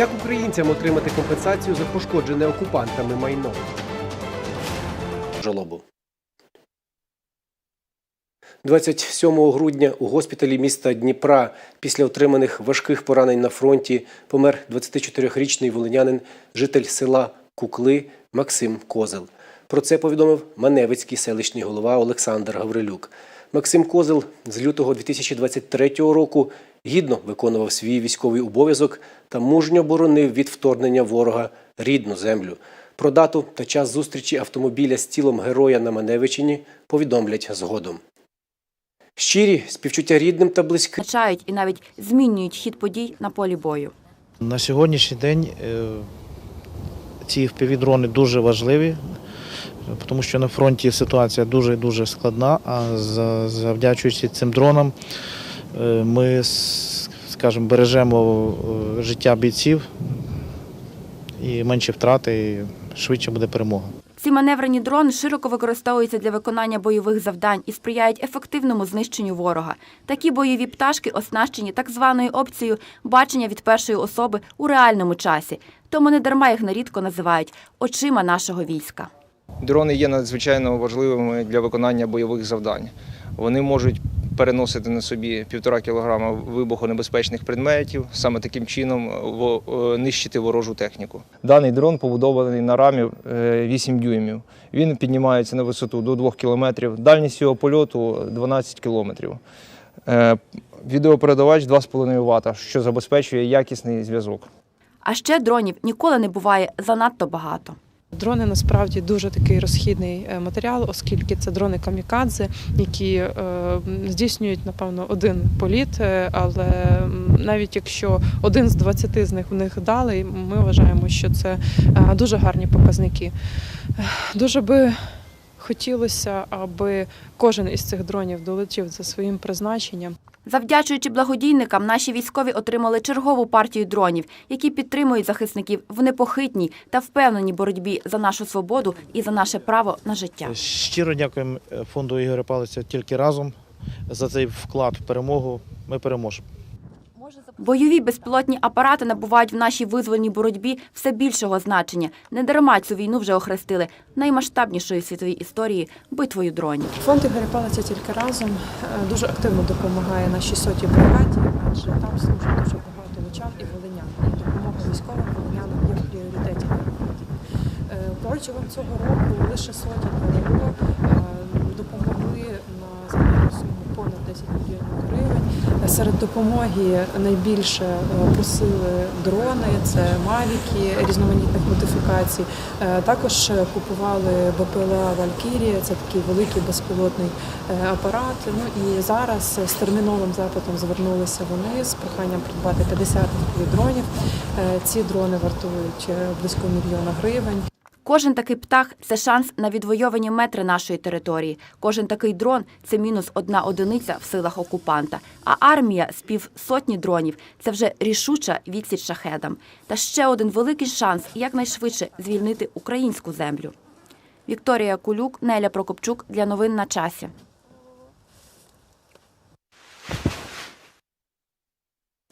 Як українцям отримати компенсацію за пошкоджене окупантами майно? Жалобу. 27 грудня у госпіталі міста Дніпра після отриманих важких поранень на фронті помер 24-річний волинянин, житель села Кукли Максим Козел. Про це повідомив Маневицький селищний голова Олександр Гаврилюк. Максим Козел з лютого 2023 року гідно виконував свій військовий обов'язок та мужньо боронив від вторгнення ворога рідну землю. Про дату та час зустрічі автомобіля з тілом героя на Маневичині повідомлять згодом. Щирі співчуття рідним та близьким. Визначають і навіть змінюють хід подій на полі бою. На сьогоднішній день е, ці впівдрони дуже важливі, тому що на фронті ситуація дуже дуже складна, а за- завдячуючи цим дронам ми, с- скажімо, бережемо е, життя бійців і менші втрати, і швидше буде перемога. Ці маневрені дрони широко використовуються для виконання бойових завдань і сприяють ефективному знищенню ворога. Такі бойові пташки оснащені так званою опцією бачення від першої особи у реальному часі. Тому не дарма їх нерідко називають очима нашого війська. Дрони є надзвичайно важливими для виконання бойових завдань. Вони можуть переносити на собі півтора кілограма вибухонебезпечних предметів, саме таким чином во- е, нищити ворожу техніку. Даний дрон побудований на рамі е, 8 дюймів. Він піднімається на висоту до 2 кілометрів. Дальність його польоту 12 кілометрів. Е, Відеопередавач 2,5 Вт, що забезпечує якісний зв'язок. А ще дронів ніколи не буває занадто багато. Дрони насправді дуже такий розхідний е, матеріал, оскільки це дрони камікадзе, які е, здійснюють напевно один політ. е, Але навіть якщо один з 20 з них в них вдалий, ми вважаємо, що це дуже гарні показники. Дуже би хотілося, аби кожен із цих дронів долетів за своїм призначенням. Завдячуючи благодійникам, наші військові отримали чергову партію дронів, які підтримують захисників в непохитній та впевненій боротьбі за нашу свободу і за наше право на життя. Щиро дякуємо е, фонду Ігоря Палиця тільки разом за цей вклад в перемогу. Ми переможемо. Бойові безпілотні апарати набувають в нашій визвольній боротьбі все більшого значення. Недарма цю війну вже охрестили наймасштабнішою світовій історії битвою дронів. Фонд Ігоря тільки разом е, дуже активно допомагає нашій сотій бригаді, адже там служить дуже багато лучан і волинян. Допомога військовим волинянам є в пріоритеті. Е, Протягом цього року лише сотні ПВО допомогли на загальну суму понад 10 мільйонів гривень. Е, Серед допомоги найбільше е, просили дрони, це мавіки різноманітних модифікацій. Е, Також е, купували БПЛА Валькірія, це такий великий безпілотний апарат. Ну і зараз з терміновим запитом звернулися вони з проханням придбати 50 дронів. Ці дрони вартують близько мільйона гривень. Кожен такий птах це шанс на відвойовані метри нашої території. Кожен такий дрон це мінус одна одиниця в силах окупанта. А армія з півсотні дронів це вже рішуча відсіч шахедам. Та ще один великий шанс якнайшвидше звільнити українську землю. Вікторія Кулюк, Неля Прокопчук для новин на часі.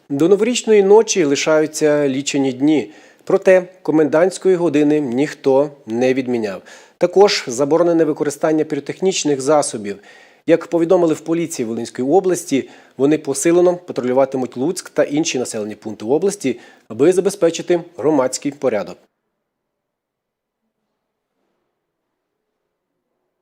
До новорічної ночі лишаються лічені дні. Проте комендантської години ніхто не відміняв. Також заборонене використання піротехнічних засобів. Як повідомили в поліції Волинської області, вони посилено патрулюватимуть Луцьк та інші населені пункти області, аби забезпечити громадський порядок.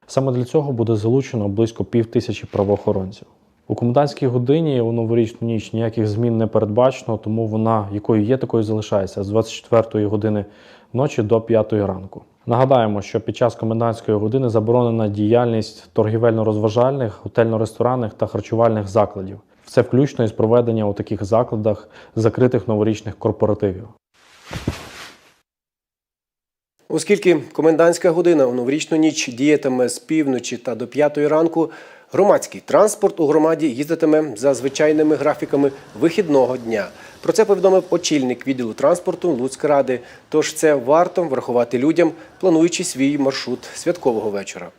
Саме для цього буде залучено близько пів тисячі правоохоронців. У комендантській годині у новорічну ніч ніяких змін не передбачено, тому вона якою є, такою залишається з 24-ї години ночі до 5 ранку. Нагадаємо, що під час комендантської години заборонена діяльність торгівельно-розважальних, готельно-ресторанних та харчувальних закладів. Це включно із проведення у таких закладах закритих новорічних корпоративів. Оскільки комендантська година у новорічну ніч діятиме з півночі та до п'ятої ранку, громадський транспорт у громаді їздитиме за звичайними графіками вихідного дня. Про це повідомив очільник відділу транспорту Луцькради. Тож це варто врахувати людям, плануючи свій маршрут святкового вечора.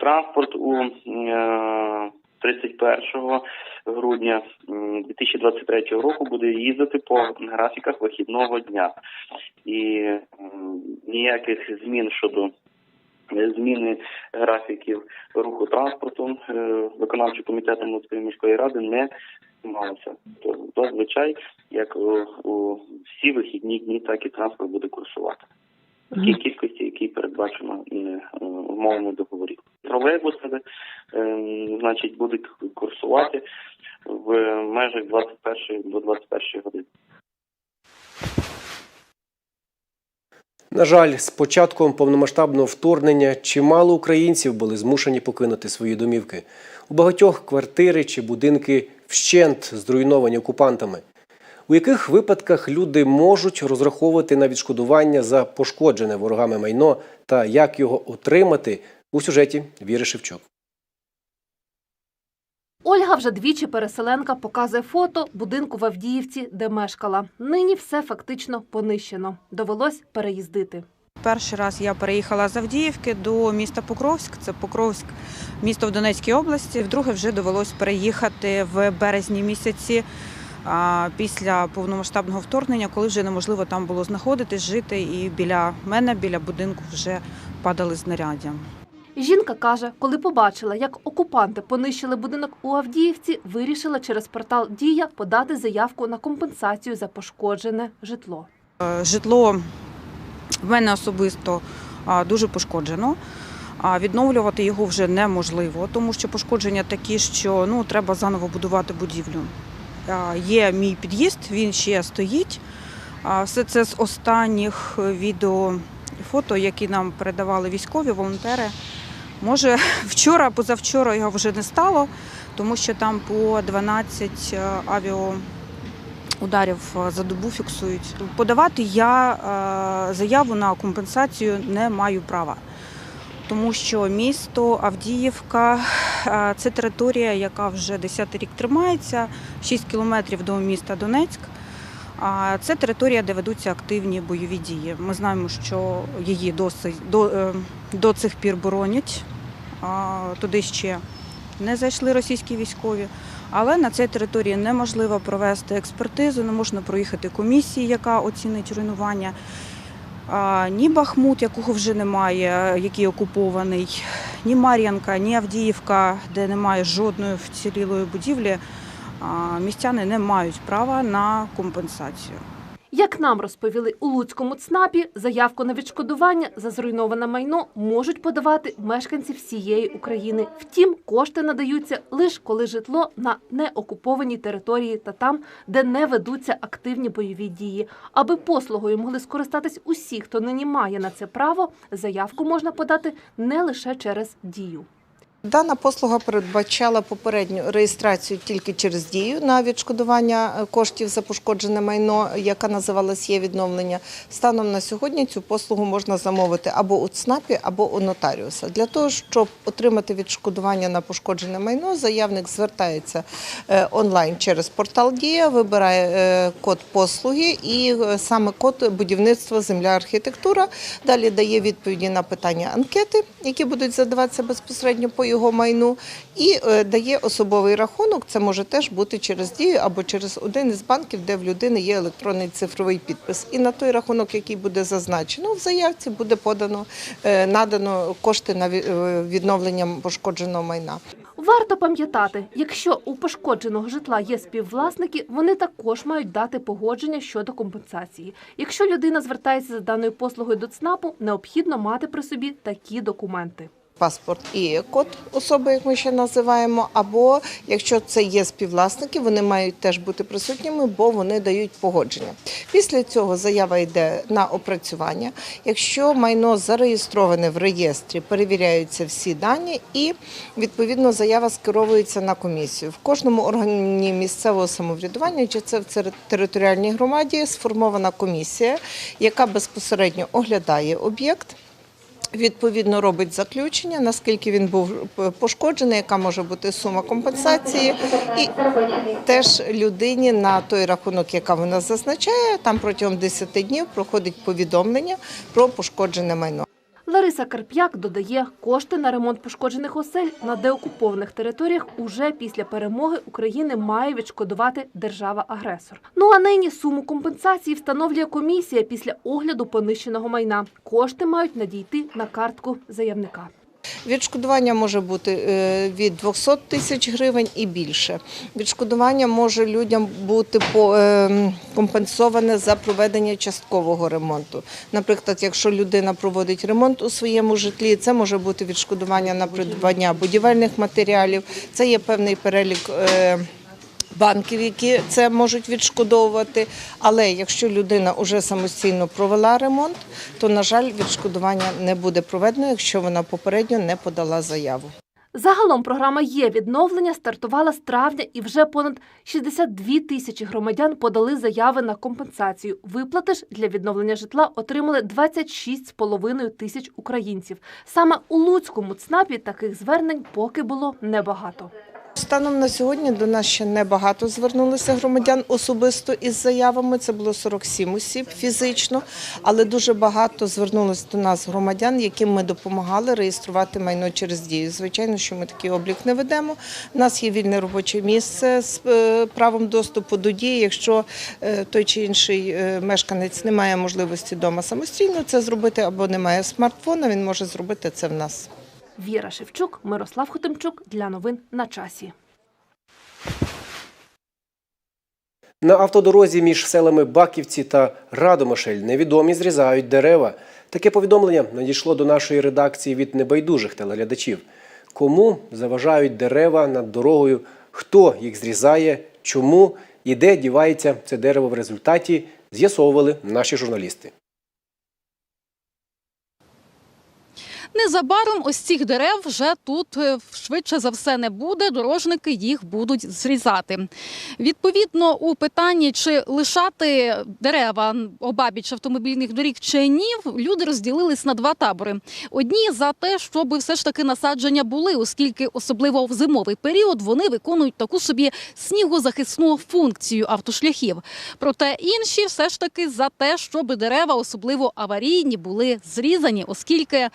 Транспорт у е, 31-го грудня м, 2023 року буде їздити по графіках вихідного дня. І ніяких змін щодо е, зміни графіків руху транспорту е, виконавчим комітетом Луцької міської ради не приймалося. То зазвичай, як у, всі вихідні дні, так і транспорт буде курсувати. В тій кількості, які передбачено е, е, умовами договорів. Тролейбуси, е, значить, будуть курсувати в межах 21 до 21 години. На жаль, з початком повномасштабного вторгнення чимало українців були змушені покинути свої домівки. У багатьох квартири чи будинки вщент зруйновані окупантами. У яких випадках люди можуть розраховувати на відшкодування за пошкоджене ворогами майно та як його отримати у сюжеті Віри Шевчук. Ольга вже двічі переселенка показує фото будинку в Авдіївці, де мешкала. Нині все фактично понищено. Довелось переїздити. Перший раз я переїхала з Авдіївки до міста Покровськ. Це Покровськ, місто в Донецькій області. Вдруге вже довелось переїхати в березні місяці після повномасштабного вторгнення, коли вже неможливо там було знаходитись, жити. І біля мене, біля будинку, вже падали знаряддя. Жінка каже, коли побачила, як окупанти понищили будинок у Авдіївці, вирішила через портал Дія подати заявку на компенсацію за пошкоджене житло. Е, Житло в мене особисто дуже пошкоджено. Відновлювати його вже неможливо, тому що пошкодження такі, що ну треба заново будувати будівлю. Є мій під'їзд, він ще стоїть. Все це з останніх відео фото, які нам передавали військові волонтери. Може, вчора, позавчора його вже не стало, тому що там по 12 авіо ударів е, за добу фіксують. Подавати я е, заяву на компенсацію не маю права, тому що місто Авдіївка е, це територія, яка вже 10 рік тримається, 6 кілометрів до міста Донецьк. А Це територія, де ведуться активні бойові дії. Ми знаємо, що її досить до, е, до цих пір боронять. Туди ще не зайшли російські військові. Але на цій території неможливо провести експертизу, не можна проїхати комісії, яка оцінить руйнування. Ні Бахмут, якого вже немає, який окупований, ні Мар'янка, ні Авдіївка, де немає жодної вцілілої будівлі, містяни не мають права на компенсацію. Як нам розповіли у Луцькому ЦНАПі, заявку на відшкодування за зруйноване майно можуть подавати мешканці всієї України. Втім, кошти надаються лише коли житло на неокупованій території та там, де не ведуться активні бойові дії. Аби послугою могли скористатись усі, хто нині має на це право, заявку можна подати не лише через дію. Дана послуга передбачала попередню реєстрацію тільки через дію на відшкодування е, коштів за пошкоджене майно, яка називалась є відновлення. Станом на сьогодні цю послугу можна замовити або у ЦНАПі, або у нотаріуса. Для того, щоб отримати відшкодування на пошкоджене майно, заявник звертається е, онлайн через портал Дія, вибирає е, код послуги і саме код будівництва земля архітектура. Далі дає відповіді на питання анкети, які будуть задаватися безпосередньо по його майну, і е, дає особовий рахунок. Це може теж бути через дію або через один із банків, де в людини є електронний цифровий підпис. І на той рахунок, який буде зазначено в заявці, буде подано е, надано кошти на е, відновлення пошкодженого майна. Варто пам'ятати, якщо у пошкодженого житла є співвласники, вони також мають дати погодження щодо компенсації. Якщо людина звертається за даною послугою до ЦНАПу, необхідно мати при собі такі документи. Паспорт і код особи, як ми ще називаємо, або якщо це є співвласники, вони мають теж бути присутніми, бо вони дають погодження. Після цього заява йде на опрацювання. Якщо майно зареєстроване в реєстрі, перевіряються всі дані, і відповідно заява скеровується на комісію. В кожному органі місцевого самоврядування, чи це в територіальній громаді, сформована комісія, яка безпосередньо оглядає об'єкт. Відповідно, робить заключення, наскільки він був пошкоджений, яка може бути сума компенсації, і теж людині на той рахунок, яка вона зазначає, там протягом 10 днів проходить повідомлення про пошкоджене майно. Лариса Карп'як додає, кошти на ремонт пошкоджених осель на деокупованих територіях уже після перемоги України має відшкодувати держава-агресор. Ну а нині суму компенсації встановлює комісія після огляду понищеного майна. Кошти мають надійти на картку заявника. Відшкодування може бути е, від 200 тисяч гривень і більше. Відшкодування може людям бути е, компенсоване за проведення часткового ремонту. Наприклад, якщо людина проводить ремонт у своєму житлі, це може бути відшкодування на придбання будівельних матеріалів. Це є певний перелік. Банків, які це можуть відшкодовувати, але якщо людина вже самостійно провела ремонт, то на жаль, відшкодування не буде проведено, якщо вона попередньо не подала заяву. Загалом програма є відновлення стартувала з травня, і вже понад 62 тисячі громадян подали заяви на компенсацію. Виплати ж для відновлення житла отримали 26,5 тисяч українців. Саме у Луцькому ЦНАПі таких звернень поки було небагато. Станом на сьогодні до нас ще небагато звернулося громадян особисто із заявами. Це було 47 осіб фізично, але дуже багато звернулося до нас громадян, яким ми допомагали реєструвати майно через дію. Звичайно, що ми такий облік не ведемо. У нас є вільне робоче місце з е, правом доступу до дії. Якщо е, той чи інший е, мешканець не має можливості вдома самостійно це зробити або не має смартфона, він може зробити це в нас. Віра Шевчук, Мирослав Хотимчук для новин на часі. На автодорозі між селами Баківці та Радомишель невідомі зрізають дерева. Таке повідомлення надійшло до нашої редакції від небайдужих телеглядачів. Кому заважають дерева над дорогою, хто їх зрізає, чому і де дівається це дерево в результаті, з'ясовували наші журналісти. Незабаром ось цих дерев вже тут е, швидше за все не буде. Дорожники їх будуть зрізати. Відповідно, у питанні чи лишати дерева обабіч автомобільних доріг чи ні, люди розділились на два табори. Одні за те, щоб все ж таки насадження були, оскільки особливо в зимовий період вони виконують таку собі снігозахисну функцію автошляхів. Проте інші все ж таки за те, щоб дерева, особливо аварійні, були зрізані, оскільки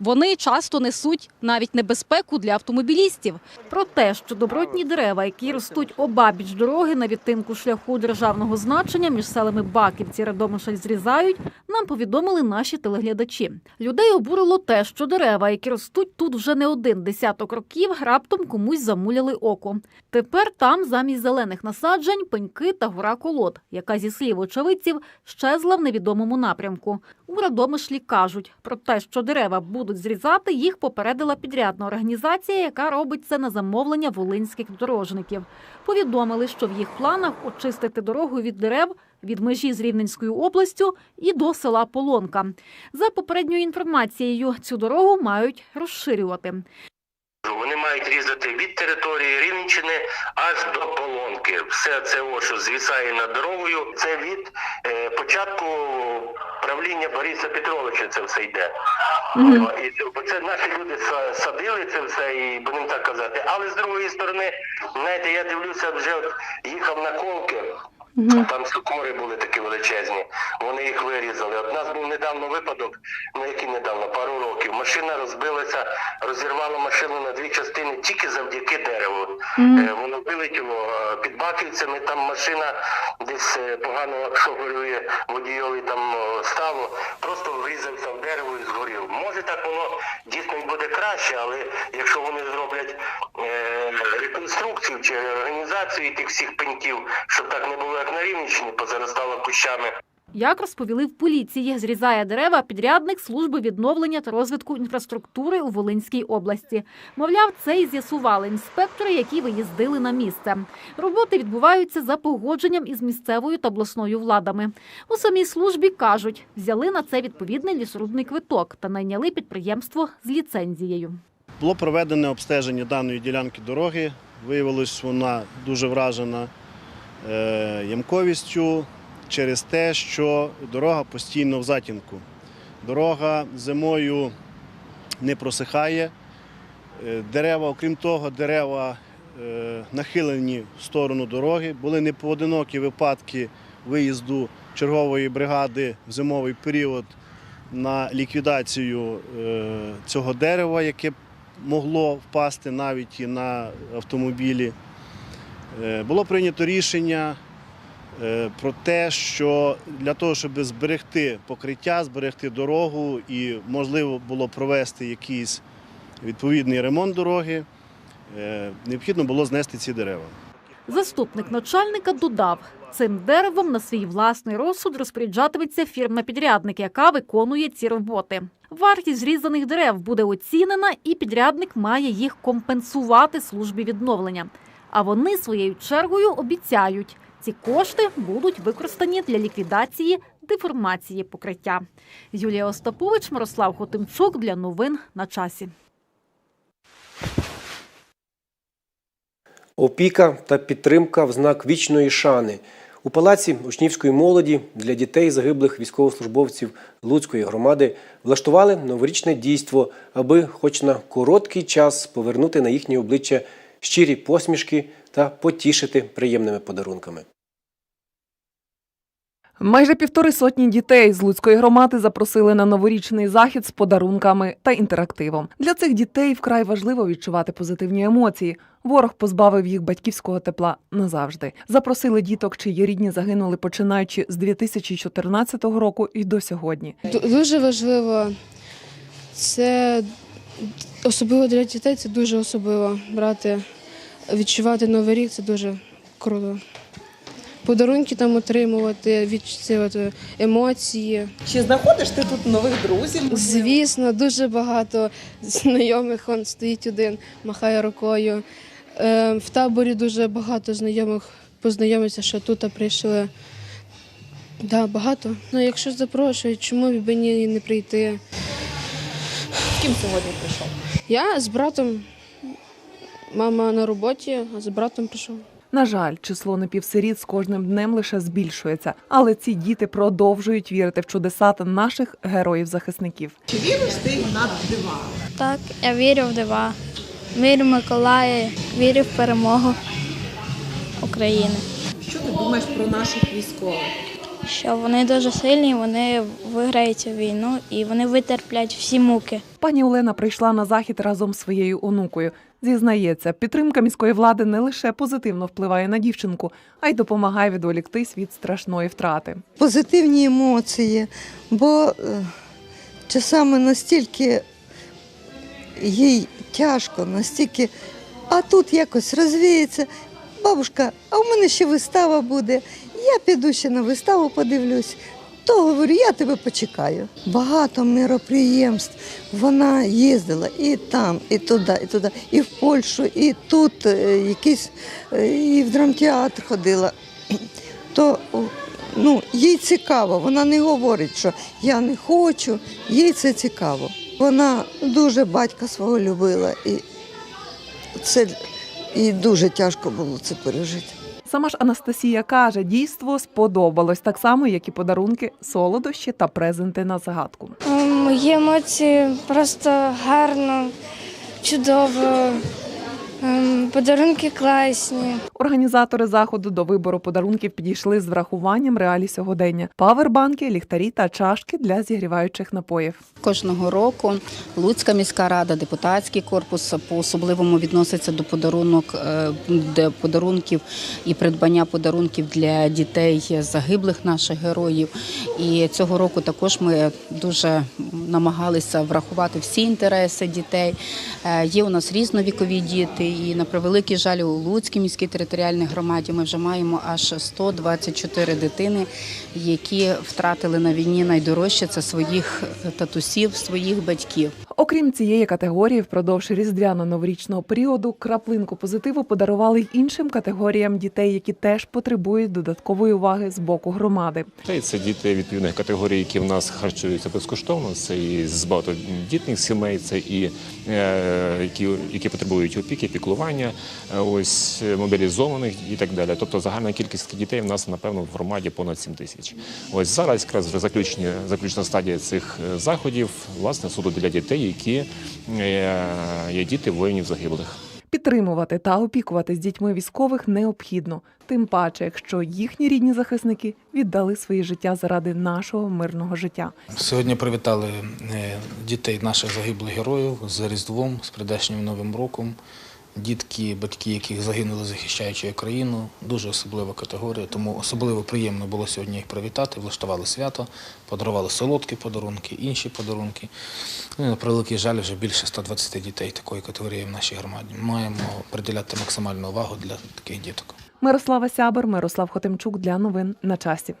вони часто несуть навіть небезпеку для автомобілістів. Про те, що добротні дерева, які ростуть обабіч дороги на відтинку шляху державного значення між селами Баківці, Радомишль зрізають, нам повідомили наші телеглядачі. Людей обурило те, що дерева, які ростуть тут вже не один десяток років, раптом комусь замуляли око. Тепер там замість зелених насаджень пеньки та гора колод, яка зі слів очевидців щезла в невідомому напрямку. У Радомишлі кажуть про те, що дерева будуть зрізати, їх попередила підрядна організація, яка робить це на замовлення волинських дорожників. Повідомили, що в їх планах очистити дорогу від дерев від межі з Рівненською областю і до села Полонка. За попередньою інформацією, цю дорогу мають розширювати. Вони мають різати від території Рівненщини аж до Полонки. Все це, що звісає над дорогою, це від е, початку правління Бориса Петровича це все йде. О, І бо це наші люди садили це все, і будемо так казати. Але з другої сторони, знаєте, я дивлюся, вже от їхав на колки. Там сукори були такі величезні, вони їх вирізали. От у нас був недавно випадок, ну який недавно, пару років. Машина розбилася, розірвала машину на дві частини тільки завдяки дереву. Е, Воно вилетіло е, під баківцями, там машина десь е, погано шоферює водійові там о, ставу, просто врізався в дерево і згорів. Може так воно дійсно й буде краще, але якщо вони зроблять е, реконструкцію чи організацію тих всіх пеньків, щоб так не було, як на Рівненщині, позаростало кущами. Як розповіли в поліції, зрізає дерева підрядник служби відновлення та розвитку інфраструктури у Волинській області. Мовляв, це і з'ясували інспектори, які виїздили на місце. Роботи відбуваються за погодженням із місцевою та обласною владами. У самій службі кажуть, взяли на це відповідний лісорубний квиток та найняли підприємство з ліцензією. Було проведене обстеження даної ділянки дороги. Виявилось, вона дуже вражена ямковістю через те, що дорога постійно в затінку. Дорога зимою не просихає. Е, Дерева, окрім того, дерева е, нахилені в сторону дороги. Були непоодинокі випадки виїзду чергової бригади в зимовий період на ліквідацію е, цього дерева, яке могло впасти навіть і на автомобілі. Е, Було прийнято рішення е, про те, що для того, щоб зберегти покриття, зберегти дорогу і можливо було провести якийсь відповідний ремонт дороги, е, необхідно було знести ці дерева. Заступник начальника додав, цим деревом на свій власний розсуд розпоряджатиметься фірма-підрядник, яка виконує ці роботи. Вартість зрізаних дерев буде оцінена, і підрядник має їх компенсувати службі відновлення. А вони своєю чергою обіцяють, ці кошти будуть використані для ліквідації деформації покриття. Юлія Остапович, Мирослав Хотимчук для новин на часі. Опіка та підтримка в знак вічної шани. У палаці учнівської молоді для дітей загиблих військовослужбовців Луцької громади влаштували новорічне дійство, аби хоч на короткий час повернути на їхні обличчя щирі посмішки та потішити приємними подарунками. Майже півтори сотні дітей з Луцької громади запросили на новорічний захід з подарунками та інтерактивом. Для цих дітей вкрай важливо відчувати позитивні емоції. Ворог позбавив їх батьківського тепла назавжди. Запросили діток, чиї рідні загинули починаючи з 2014 року і до сьогодні. Дуже важливо. Це особливо для дітей, це дуже особливо брати, відчувати новий рік, це дуже круто. Подарунки там отримувати, відчувати емоції. Чи знаходиш ти тут нових друзів? Звісно, дуже багато знайомих. Он стоїть один, махає рукою. Е, В таборі дуже багато знайомих познайомиться, що тут прийшли. Да, багато. Ну, якщо запрошують, чому б мені не прийти? З ким сьогодні прийшов? Я з братом, мама на роботі, а з братом прийшов. На жаль, число напівсиріт з кожним днем лише збільшується, але ці діти продовжують вірити в чудеса та наших героїв-захисників. Чи віриш ти на дива? Так, я вірю в дива. Вірю в Миколая, вірю в перемогу України. Що ти думаєш про наших військових? Що вони дуже сильні, вони виграють цю війну і вони витерплять всі муки. Пані Олена прийшла на захід разом з своєю онукою. Зізнається, підтримка міської влади не лише позитивно впливає на дівчинку, а й допомагає відволіктись від страшної втрати. позитивні емоції, бо е, часами настільки їй тяжко, настільки, а тут якось розвіється. Бабушка, а у мене ще вистава буде. Я піду ще на виставу подивлюсь. То говорю, я тебе почекаю. Багато міроприємств. Вона їздила і там, і туди, і туди, і в Польщу, і тут е, якийсь, е, і в драмтеатр ходила. То ну, їй цікаво, вона не говорить, що я не хочу, їй це цікаво. Вона дуже батька свого любила, і це і дуже тяжко було це пережити. Сама ж Анастасія каже, дійство сподобалось так само, як і подарунки, солодощі та презенти на загадку. Мої емоції просто гарно, чудово. Ем, Подарунки класні. Організатори заходу до вибору подарунків підійшли з врахуванням реалій сьогодення: павербанки, ліхтарі та чашки для зігріваючих напоїв. Кожного року Луцька міська рада, депутатський корпус по-особливому відноситься до подарунок, е, де подарунків і придбання подарунків для дітей загиблих наших героїв. І цього року також ми дуже намагалися врахувати всі інтереси дітей. Е, Є у нас різновікові діти, і на превеликий жаль, у Луцькій міській територіальній громаді ми вже маємо аж 124 дитини, які втратили на війні найдорожче це своїх татусів, своїх батьків. Окрім цієї категорії, впродовж різдвяно-новорічного періоду краплинку позитиву подарували й іншим категоріям дітей, які теж потребують додаткової уваги з боку громади. Це діти відповідних категорій, які в нас харчуються безкоштовно. Це і з багатодітних сімей, це і е, які, які потребують опіки, піклування, е, ось мобілізованих і так далі. Тобто загальна кількість дітей в нас напевно в громаді понад 7 тисяч. Ось зараз якраз заключні, заключна стадія цих е, заходів, власне, суду для дітей, які е, є діти воїнів загиблих. Підтримувати та опікуватись дітьми військових необхідно, тим паче, якщо їхні рідні захисники віддали своє життя заради нашого мирного життя. Сьогодні привітали е, дітей наших загиблих героїв з Різдвом, з прийдешнім Новим роком. Дітки, батьки, яких загинули, захищаючи Україну, дуже особлива категорія, тому особливо приємно було сьогодні їх привітати, влаштували свято, подарували солодкі подарунки, інші подарунки. Ну, і, на превеликий жаль, вже більше 120 дітей такої категорії в нашій громаді. Маємо приділяти максимальну увагу для таких діток. Мирослава Сябер, Мирослав Хотимчук для новин на часі.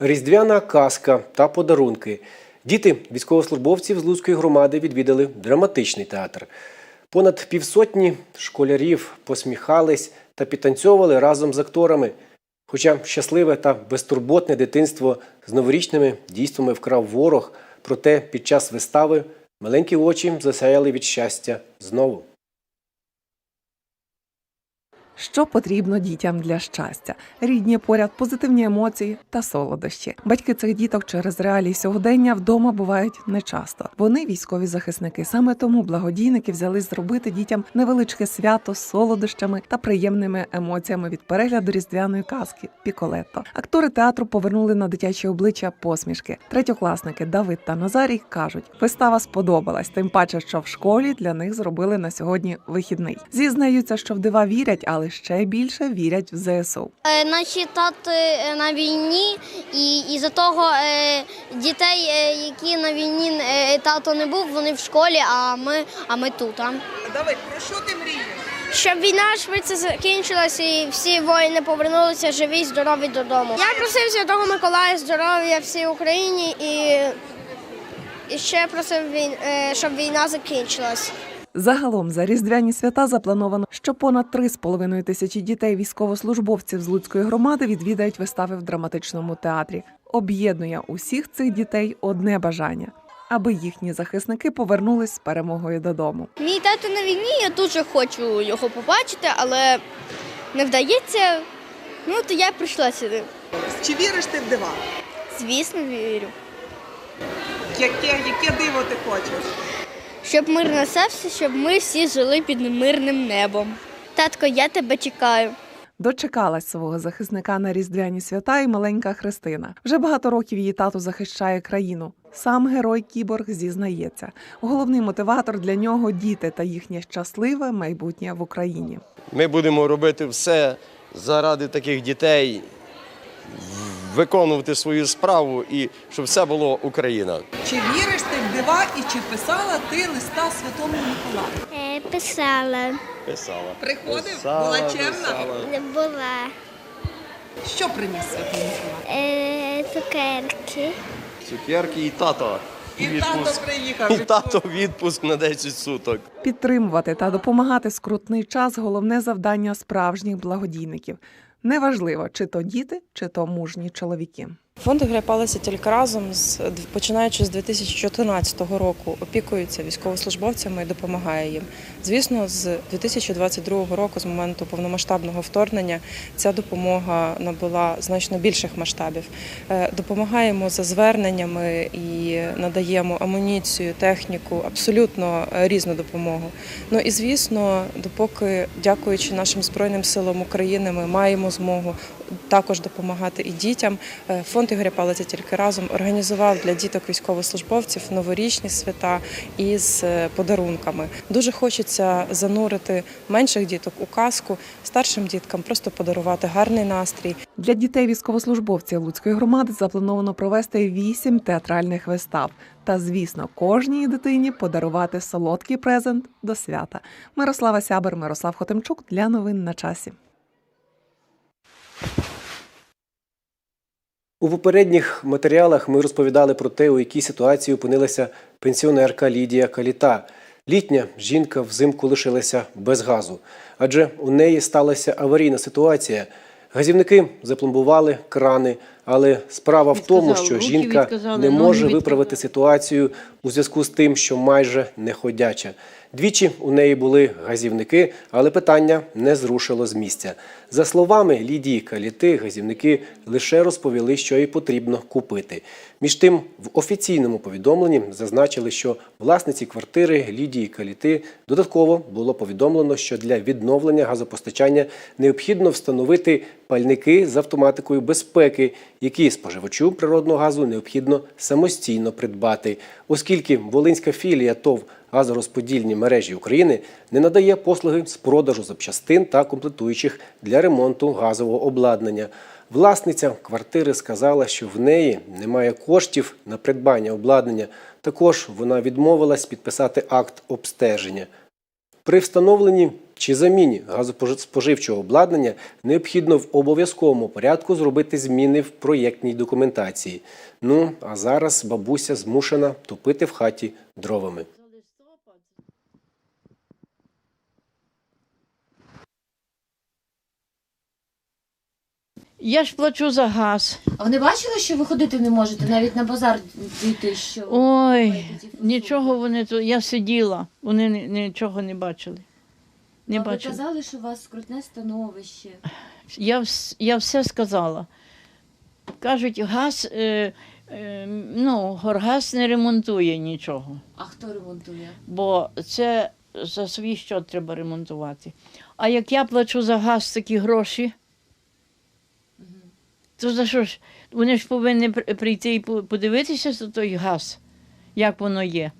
Різдвяна казка та подарунки. Діти військовослужбовців з Луцької громади відвідали драматичний театр. Понад півсотні школярів посміхались та підтанцьовували разом з акторами. Хоча щасливе та безтурботне дитинство з новорічними дійствами вкрав ворог, проте під час вистави маленькі очі засяяли від щастя знову. Що потрібно дітям для щастя? Рідні поряд, позитивні емоції та солодощі. Батьки цих діток через реалії сьогодення вдома бувають нечасто. Вони військові захисники. Саме тому благодійники взялись зробити дітям невеличке свято з солодощами та приємними емоціями від перегляду різдвяної казки Піколетто. Актори театру повернули на дитячі обличчя посмішки. Третьокласники Давид та Назарій кажуть, вистава сподобалась, тим паче, що в школі для них зробили на сьогодні вихідний. Зізнаються, що в дива вірять, але ще більше вірять в ЗСУ. Е, Наші тати е, на війні, і, і за того е, дітей, е, які на війні е, тато не був, вони в школі, а ми, а ми тут. А. Давид, про що ти мрієш? Щоб війна швидше закінчилась і всі воїни повернулися живі й здорові додому. Я просив Святого Миколая здоров'я всій Україні і, і ще просив, він- щоб війна закінчилась. Загалом за різдвяні свята заплановано, що понад 3,5 тисячі дітей військовослужбовців з Луцької громади відвідають вистави в драматичному театрі. Об'єднує усіх цих дітей одне бажання, аби їхні захисники повернулись з перемогою додому. Мій тато на війні, я дуже хочу його побачити, але не вдається. Ну, то я прийшла сюди. Чи віриш ти в дива? Звісно, вірю. Яке, яке диво ти хочеш? Щоб мир насався, щоб ми всі жили під мирним небом. Татко, я тебе чекаю. Дочекалась свого захисника на різдвяні свята і маленька Христина. Вже багато років її тато захищає країну. Сам герой кіборг зізнається. Головний мотиватор для нього діти та їхнє щасливе майбутнє в Україні. Ми будемо робити все заради таких дітей, виконувати свою справу і щоб все було Україна. Чи віриш ти в дива і чи писала ти листа Святому Миколаю? Е, писала. Писала. Приходив? Писала, Була чемна? писала. Не була. Що приніс Святий Миколай? Е, цукерки. Цукерки і тато. І тато приїхав. І тато відпуск на 10 суток. Підтримувати та допомагати скрутний час головне завдання справжніх благодійників. Неважливо, чи то діти, чи то мужні чоловіки. Фонд «Грай тільки разом з починаючи з 2014 року опікується військовослужбовцями і допомагає їм. Звісно, з 2022 року, з моменту повномасштабного вторгнення, ця допомога набула значно більших масштабів. Е, Допомагаємо за зверненнями і надаємо амуніцію, техніку, абсолютно різну допомогу. Ну і звісно, допоки, дякуючи нашим збройним силам України, ми маємо змогу також допомагати і дітям. Е, Фонд Ігоря Палиця тільки разом організував для діток військовослужбовців новорічні свята із е, подарунками. Дуже хочеться занурити менших діток у казку, старшим діткам просто подарувати гарний настрій. Для дітей військовослужбовців Луцької громади заплановано провести вісім театральних вистав. Та, звісно, кожній дитині подарувати солодкий презент до свята. Мирослава Сябер, Мирослав Хотимчук для новин на часі. У попередніх матеріалах ми розповідали про те, у якій ситуації опинилася пенсіонерка Лідія Каліта. Літня жінка взимку лишилася без газу, адже у неї сталася аварійна ситуація. Газівники запломбували крани, але справа в тому, що жінка не може виправити ситуацію у зв'язку з тим, що майже не ходяча. Двічі у неї були газівники, але питання не зрушило з місця. За словами Лідії Каліти, газівники лише розповіли, що їй потрібно купити. Між тим, в офіційному повідомленні зазначили, що власниці квартири Лідії Каліти додатково було повідомлено, що для відновлення газопостачання необхідно встановити пальники з автоматикою безпеки, які споживачу природного газу необхідно самостійно придбати, оскільки Волинська філія ТОВ газорозподільні мережі України не надає послуги з продажу запчастин та комплектуючих для ремонту газового обладнання. Власниця квартири сказала, що в неї немає коштів на придбання обладнання. Також вона відмовилась підписати акт обстеження. При встановленні чи заміні газоспоживчого обладнання необхідно в обов'язковому порядку зробити зміни в проєктній документації. Ну а зараз бабуся змушена топити в хаті дровами. Я ж плачу за газ. А вони бачили, що ви ходити не можете, навіть на базар дійти, що Ой, нічого вони тут. Я сиділа, вони ні- нічого не бачили. Не а ви бачили. казали, що у вас скрутне становище. Я, вс- я все сказала. Кажуть, газ, е, е, ну, горгаз не ремонтує нічого, А хто ремонтує? бо це за свій счет треба ремонтувати. А як я плачу за газ такі гроші, то за що ж? Вони ж повинні при- прийти і по- подивитися за той газ, як воно є.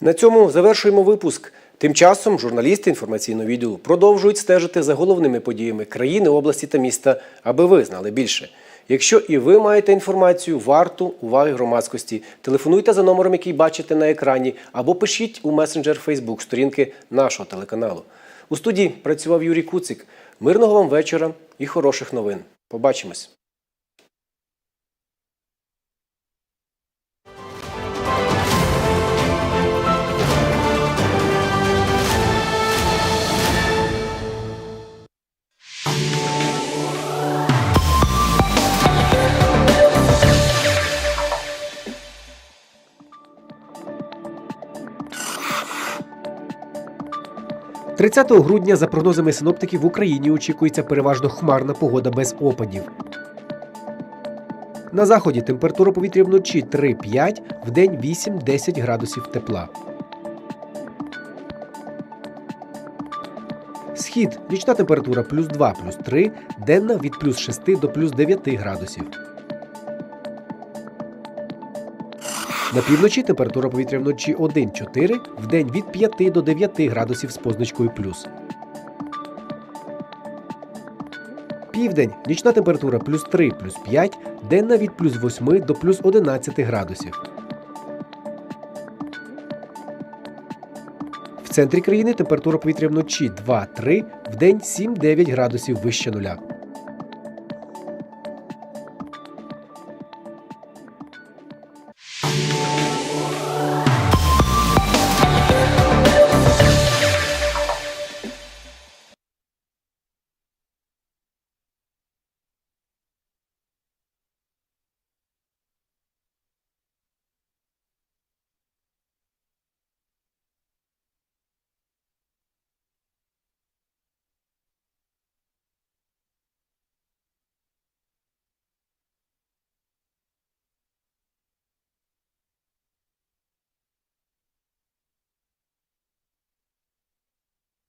На цьому завершуємо випуск. Тим часом журналісти інформаційного відділу продовжують стежити за головними подіями країни, області та міста, аби ви знали більше. Якщо і ви маєте інформацію, варту уваги громадськості, телефонуйте за номером, який бачите на екрані, або пишіть у месенджер Facebook сторінки нашого телеканалу. У студії працював Юрій Куцик. Мирного вам вечора і хороших новин. Побачимось. – 30 грудня, за прогнозами синоптиків, в Україні очікується переважно хмарна погода без опадів. На заході температура повітря вночі 3-5, вдень 8-10 градусів тепла. Схід нічна температура плюс 2, плюс 3, денна від плюс 6 до плюс 9 градусів. На півночі температура повітря вночі 1-4, вдень від 5 до 9 градусів з позначкою плюс. Південь нічна температура плюс 3, плюс 5, денна від плюс 8 до плюс 11 градусів. В центрі країни температура повітря вночі 2-3, вдень 7-9 градусів вище нуля.